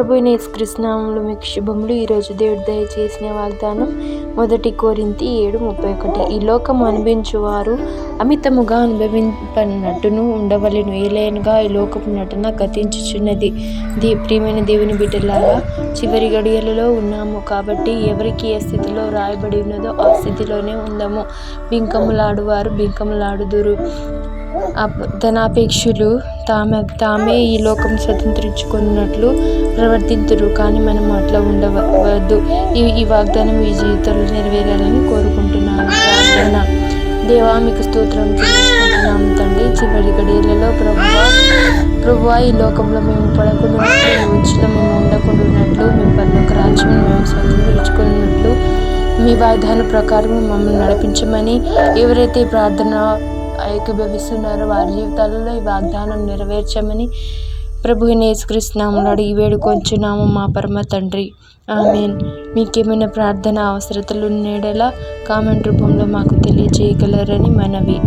ప్రభు కృష్ణంలో మీకు శుభములు. ఈరోజు దేవుడు దయచేసిన వాగ్దానం మొదటి కోరింతి ఏడు ముప్పై ఒకటి. ఈ లోకం అనుభవించువారు అమితముగా అనుభవింపనట్టును ఉండవలెను. ఏలైనగా ఈ లోకపు నటన గతించుచున్నది. దే ప్రియమైన దేవుని బిడ్డలాగా చివరి గడియలలో ఉన్నాము కాబట్టి ఎవరికి ఏ స్థితిలో రాయబడి ఉన్నదో ఆ స్థితిలోనే ఉందాము. బింకములాడువారు బింకములాడుదురు. ధనాపేక్షులు తామ తామే ఈ లోకం స్వతంత్రించుకున్నట్లు ప్రవర్తింతురు. కానీ మనం అట్లా ఉండవద్దు. ఈ ఈ వాగ్దానం ఈ జీవితంలో నెరవేరాలని కోరుకుంటున్నాను. ప్రార్థన. దేవా మీకు స్తోత్రం చేసుకుంటున్నాం తండ్రి. చివరి గడియలలో ప్రభు ప్రభు ఈ లోకంలో మేము పడకుండా ఈ మేము ఉండకుండా ఉన్నట్లు మీ పనులకు రాజ్యం మేము స్వతంత్రించుకున్నట్లు మీ వాగ్దాన ప్రకారం మమ్మల్ని నడిపించమని ఎవరైతే ప్రార్థన ఏకీభవిస్తున్నారు వారి జీవితాలలో ఈ వాగ్దానం నెరవేర్చమని ప్రభు నేసుకృష్ణాములు అడిగి వేడుకొంచున్నాము. మా పరమ తండ్రి ఆమెన్. మీకేమైనా ప్రార్థన అవసరతలు ఉండేలా కామెంట్ రూపంలో మాకు తెలియజేయగలరని మనవి.